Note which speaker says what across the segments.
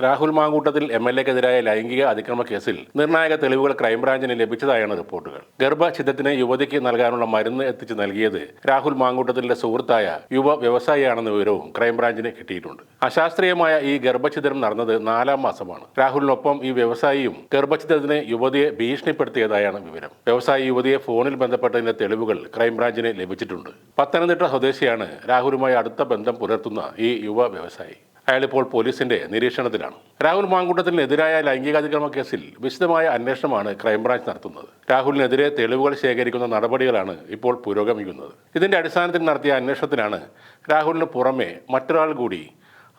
Speaker 1: Rahul Mamkootathil M L എക്കെതിരായ ലൈംഗിക അതിക്രമ കേസിൽ നിർണായക തെളിവുകൾ ക്രൈംബ്രാഞ്ചിന് ലഭിച്ചതായാണ് റിപ്പോർട്ടുകൾ. ഗർഭഛിദ്രത്തിന് യുവതിക്ക് നൽകാനുള്ള മരുന്ന് എത്തിച്ചു നൽകിയത് രാഹുൽ മാങ്കൂട്ടത്തിന്റെ സുഹൃത്തായ യുവ വ്യവസായിയാണെന്ന വിവരവും ക്രൈംബ്രാഞ്ചിന് കിട്ടിയിട്ടുണ്ട്. അശാസ്ത്രീയമായ ഈ ഗർഭഛിദ്രം നടന്നത് നാലാം മാസമാണ്. രാഹുലിനൊപ്പം ഈ വ്യവസായിയും ഗർഭഛിദ്രത്തിന് യുവതിയെ ഭീഷണിപ്പെടുത്തിയതായാണ് വിവരം. വ്യവസായി യുവതിയെ ഫോണിൽ ബന്ധപ്പെട്ടതിന്റെ തെളിവുകൾ ക്രൈംബ്രാഞ്ചിന് ലഭിച്ചിട്ടുണ്ട്. പത്തനംതിട്ട സ്വദേശിയാണ് രാഹുലുമായി അടുത്ത ബന്ധം പുലർത്തുന്ന ഈ യുവ വ്യവസായി. അയാളിപ്പോൾ പോലീസിന്റെ നിരീക്ഷണത്തിലാണ്. രാഹുൽ മാങ്കൂട്ടത്തിനെതിരായ ലൈംഗികാതിക്രമ കേസിൽ വിശദമായ അന്വേഷണമാണ് ക്രൈംബ്രാഞ്ച് നടത്തുന്നത്. രാഹുലിനെതിരെ തെളിവുകൾ ശേഖരിക്കുന്ന നടപടികളാണ് ഇപ്പോൾ പുരോഗമിക്കുന്നത്. ഇതിന്റെ അടിസ്ഥാനത്തിൽ നടത്തിയ അന്വേഷണത്തിലാണ് രാഹുലിന് പുറമെ മറ്റൊരാൾ കൂടി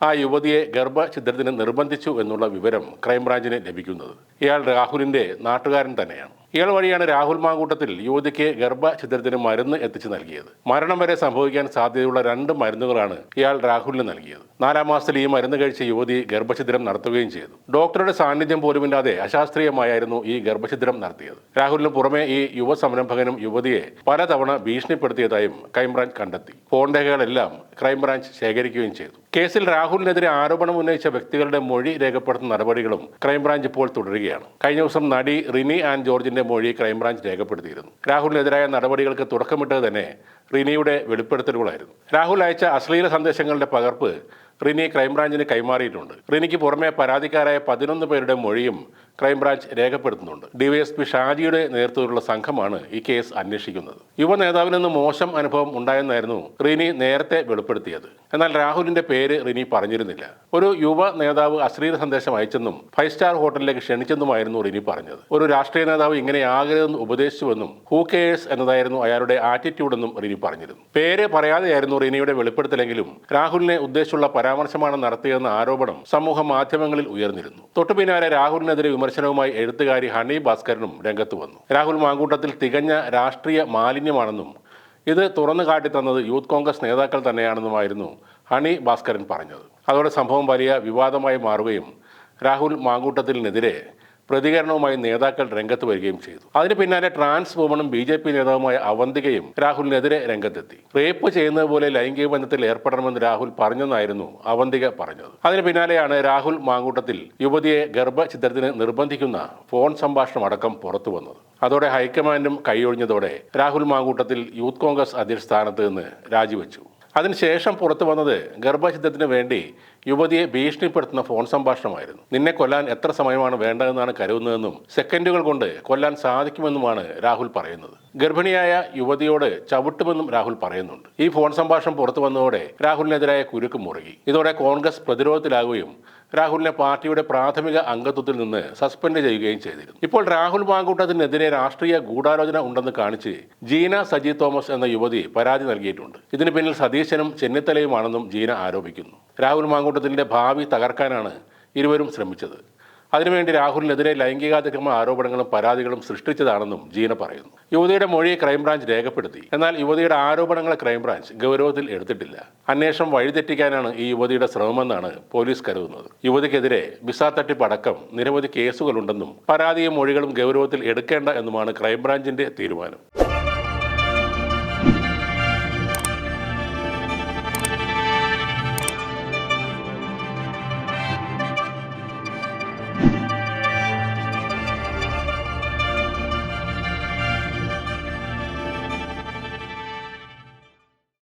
Speaker 1: ആ യുവതിയെ ഗർഭഛിദ്രത്തിന് നിർബന്ധിച്ചു എന്നുള്ള വിവരം ക്രൈംബ്രാഞ്ചിന് ലഭിക്കുന്നത്. ഇയാൾ രാഹുലിന്റെ നാട്ടുകാരൻ തന്നെയാണ്. ഇയാൾ വഴിയാണ് രാഹുൽ മാങ്കൂട്ടത്തിൽ യുവതിക്ക് ഗർഭഛിദ്രത്തിന് മരുന്ന് എത്തിച്ചു നൽകിയത്. മരണം വരെ സംഭവിക്കാൻ സാധ്യതയുള്ള രണ്ട് മരുന്നുകളാണ് ഇയാൾ രാഹുലിന് നൽകിയത്. നാലാം മാസത്തിൽ ഈ മരുന്ന് കഴിച്ച യുവതി ഗർഭഛിദ്രം നടത്തുകയും ചെയ്തു. ഡോക്ടറുടെ സാന്നിധ്യം പോലുമില്ലാതെ അശാസ്ത്രീയമായിരുന്നു ഈ ഗർഭഛിദ്രം നടത്തിയത്. രാഹുലിന് പുറമെ ഈ യുവ സംരംഭകനും യുവതിയെ പലതവണ ഭീഷണിപ്പെടുത്തിയതായും ക്രൈംബ്രാഞ്ച് കണ്ടെത്തി. ഫോൺ രേഖകളെല്ലാം ക്രൈംബ്രാഞ്ച് ശേഖരിക്കുകയും ചെയ്തു. കേസിൽ രാഹുലിനെതിരെ ആരോപണം ഉന്നയിച്ച വ്യക്തികളുടെ മൊഴി രേഖപ്പെടുത്തുന്ന നടപടികളും ക്രൈംബ്രാഞ്ച് ഇപ്പോൾ തുടരുകയാണ്. കഴിഞ്ഞ ദിവസം നടി റിനി ആൻഡ് ജോർജിന്റെ മൊഴി ക്രൈംബ്രാഞ്ച് രേഖപ്പെടുത്തിയിരുന്നു. രാഹുലിനെതിരായ നടപടികൾക്ക് തുടക്കമിട്ടത് തന്നെ റിനിയുടെ വെളിപ്പെടുത്തലുകളായിരുന്നു. രാഹുൽ അയച്ച അശ്ലീല സന്ദേശങ്ങളുടെ പകർപ്പ് റിനി ക്രൈംബ്രാഞ്ചിന് കൈമാറിയിട്ടുണ്ട്. റിനിക്ക് പുറമെ പരാതിക്കാരായ പതിനൊന്ന് പേരുടെ മൊഴിയും ക്രൈംബ്രാഞ്ച് രേഖപ്പെടുത്തുന്നുണ്ട്. ഡിവൈഎസ്പി ഷാജിയുടെ നേതൃത്വത്തിലുള്ള സംഘമാണ് ഈ കേസ് അന്വേഷിക്കുന്നത്. യുവ നേതാവിൽ നിന്ന് മോശം അനുഭവം ഉണ്ടായെന്നായിരുന്നു റിനി നേരത്തെ വെളിപ്പെടുത്തിയത്. എന്നാൽ രാഹുലിന്റെ പേര് റിനി പറഞ്ഞിരുന്നില്ല. ഒരു യുവ നേതാവ് അശ്ലീല സന്ദേശം അയച്ചെന്നും ഫൈവ് സ്റ്റാർ ഹോട്ടലിലേക്ക് ക്ഷണിച്ചെന്നുമായിരുന്നു റിനി പറഞ്ഞത്. ഒരു രാഷ്ട്രീയ നേതാവ് ഇങ്ങനെയാകരുതെന്ന് ഉപദേശിച്ചുവെന്നും ഹൂ കെയേഴ്സ് എന്നതായിരുന്നു അയാളുടെ ആറ്റിറ്റ്യൂഡെന്നും റിനി പറഞ്ഞിരുന്നു. പേര് പറയാതെയായിരുന്നു റിനിയുടെ വെളിപ്പെടുത്തലെങ്കിലും രാഹുലിനെ ഉദ്ദേശിച്ചുള്ള പരാമർശമാണ് നടത്തിയതെന്ന ആരോപണം സമൂഹ മാധ്യമങ്ങളിൽ ഉയർന്നിരുന്നു. തൊട്ടുപിന്നാലെ രാഹുലിനെതിരെ വിമർശനവുമായി എഴുത്തുകാരി ഹണി ഭാസ്കരനും രംഗത്ത് വന്നു. രാഹുൽ മാങ്കൂട്ടത്തിൽ തികഞ്ഞ രാഷ്ട്രീയ മാലിന്യമാണെന്നും ഇത് തുറന്നു കാട്ടിത്തന്നത് യൂത്ത് കോൺഗ്രസ് നേതാക്കൾ തന്നെയാണെന്നുമായിരുന്നു ഹണി ഭാസ്കരൻ പറഞ്ഞത്. അതോടെ സംഭവം വലിയ വിവാദമായി മാറുകയും രാഹുൽ മാങ്കൂട്ടത്തിനെതിരെ പ്രതികരണവുമായി നേതാക്കൾ രംഗത്ത് വരികയും ചെയ്തു. അതിന് പിന്നാലെ ട്രാൻസ് വുമണും ബി ജെ പി നേതാവുമായ അവന്തികയും രാഹുലിനെതിരെ രംഗത്തെത്തി. റേപ്പ് ചെയ്യുന്നത് പോലെ ലൈംഗിക ബന്ധത്തിൽ ഏർപ്പെടണമെന്ന് രാഹുൽ പറഞ്ഞെന്നായിരുന്നു അവന്തിക പറഞ്ഞത്. അതിന് പിന്നാലെയാണ് രാഹുൽ മാങ്കൂട്ടത്തിൽ യുവതിയെ ഗർഭഛിദ്രത്തിന് നിർബന്ധിക്കുന്ന ഫോൺ സംഭാഷണം അടക്കം പുറത്തു വന്നത്. അതോടെ ഹൈക്കമാൻഡും കൈയൊഴിഞ്ഞതോടെ രാഹുൽ മാങ്കൂട്ടത്തിൽ യൂത്ത് കോൺഗ്രസ് അധ്യക്ഷ സ്ഥാനത്ത് നിന്ന് രാജിവെച്ചു. അതിനുശേഷം പുറത്തു വന്നത് ഗർഭഛിദ്രത്തിന് വേണ്ടി യുവതിയെ ഭീഷണിപ്പെടുത്തുന്ന ഫോൺ സംഭാഷണമായിരുന്നു. നിന്നെ കൊല്ലാൻ എത്ര സമയമാണ് വേണ്ടതെന്നാണ് കരുതുന്നതെന്നും സെക്കൻഡുകൾ കൊണ്ട് കൊല്ലാൻ സാധിക്കുമെന്നുമാണ് രാഹുൽ പറയുന്നത്. ഗർഭിണിയായ യുവതിയോട് ചവിട്ടുമെന്നും രാഹുൽ പറയുന്നുണ്ട്. ഈ ഫോൺ സംഭാഷണം പുറത്തു വന്നതോടെ രാഹുലിനെതിരായ കുരുക്ക് മുറുകി. ഇതോടെ കോൺഗ്രസ് പ്രതിരോധത്തിലാകുകയും രാഹുലിനെ പാർട്ടിയുടെ പ്രാഥമിക അംഗത്വത്തിൽ നിന്ന് സസ്പെൻഡ് ചെയ്യുകയും ചെയ്തിരുന്നു. ഇപ്പോൾ രാഹുൽ മാങ്കൂട്ടത്തിനെതിരെ രാഷ്ട്രീയ ഗൂഢാലോചന ഉണ്ടെന്ന് കാണിച്ച് ജീന സജി തോമസ് എന്ന യുവതി പരാതി നൽകിയിട്ടുണ്ട്. ഇതിന് പിന്നിൽ സതീശനും ചെന്നിത്തലയുമാണെന്നും ജീന ആരോപിക്കുന്നു. രാഹുൽ മാങ്കൂട്ടത്തിന്റെ ഭാവി തകർക്കാനാണ് ഇരുവരും ശ്രമിച്ചത്. അതിനുവേണ്ടി രാഹുലിനെതിരെ ലൈംഗികാതിക്രമ ആരോപണങ്ങളും പരാതികളും സൃഷ്ടിച്ചതാണെന്നും ജീന പറയുന്നു. യുവതിയുടെ മൊഴി ക്രൈംബ്രാഞ്ച് രേഖപ്പെടുത്തി. എന്നാൽ യുവതിയുടെ ആരോപണങ്ങൾ ക്രൈംബ്രാഞ്ച് ഗൗരവത്തിൽ എടുത്തിട്ടില്ല. അന്വേഷണം വഴിതെറ്റിക്കാനാണ് ഈ യുവതിയുടെ ശ്രമമെന്നാണ് പോലീസ് കരുതുന്നത്. യുവതിക്കെതിരെ വിസ തട്ടിപ്പ് അടക്കം നിരവധി കേസുകളുണ്ടെന്നും പരാതിയും മൊഴികളും ഗൗരവത്തിൽ എടുക്കേണ്ട എന്നുമാണ് ക്രൈംബ്രാഞ്ചിന്റെ തീരുമാനം.